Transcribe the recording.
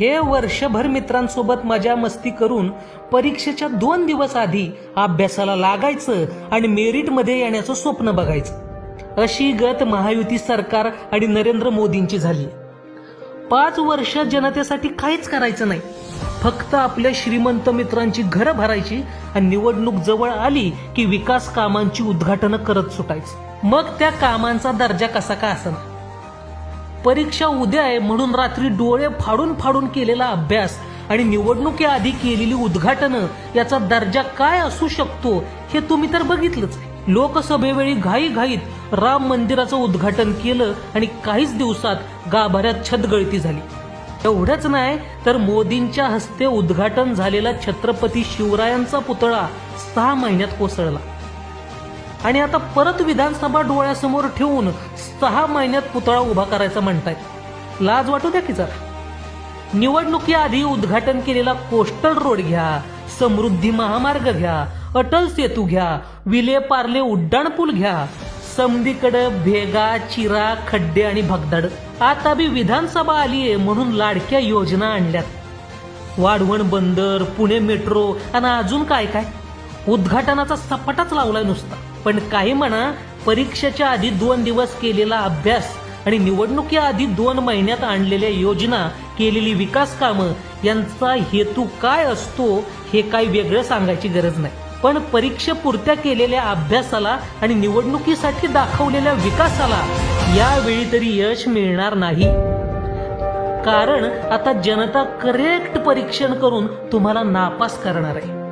हे वर्षभर मित्रांसोबत मजा मस्ती करून परीक्षेच्या दोन दिवस आधी अभ्यासाला लागायचं आणि मेरिटमध्ये येण्याचं स्वप्न बघायचं. अशी गत महायुती सरकार आणि नरेंद्र मोदींची झाली. पाच वर्ष जनतेसाठी काहीच करायचं नाही. फक्त आपल्या श्रीमंत मित्रांची घरं भरायची आणि निवडणूक जवळ आली की विकास कामांची उद्घाटनं करत सुटायचं. मग त्या कामांचा दर्जा कसा का असणार परीक्षा उद्या आहे म्हणून रात्री डोळे फाडून फाडून केलेला अभ्यास आणि निवडणुकीआधी केलेली उद्घाटनं याचा दर्जा काय असू शकतो हे तुम्ही तर बघितलंच. लोकसभेवेळी घाईघाईत राम मंदिराचं उद्घाटन केलं आणि काहीच दिवसात गाभाऱ्यात छतगळती झाली. एवढंच नाही तर मोदींच्या हस्ते उद्घाटन झालेला छत्रपती शिवरायांचा पुतळा सहा महिन्यात कोसळला. आणि आता परत विधानसभा डोळ्यासमोर ठेवून सहा महिन्यात पुतळा उभा करायचा म्हणतायत. लाज वाटू द्या किचा निवडणुकीआधी उद्घाटन केलेला कोस्टल रोड घ्या समृद्धी महामार्ग घ्या अटल सेतू घ्या विले पार्ले उड्डाण पूल घ्या समधीकडे भेगा चिरा खड्डे आणि भगदड. आता बी विधानसभा आलीये म्हणून लाडक्या योजना आणल्यात. वाढवण बंदर पुणे मेट्रो आणि अजून काय काय? उद्घाटनाचा सपाटाच लावलाय नुसता. पण काही म्हणा परीक्षेच्या आधी दोन दिवस केलेला अभ्यास आणि निवडणुकीआधी दोन महिन्यात आणलेल्या योजना केलेली विकास कामं यांचा हेतू काय असतो हे काही वेगळं सांगायची गरज नाही. पण परीक्षेपुरत्या केलेल्या अभ्यासाला आणि निवडणुकीसाठी दाखवलेल्या विकासाला यावेळी तरी यश मिळणार नाही. कारण आता जनता करेक्ट परीक्षण करून तुम्हाला नापास करणार आहे.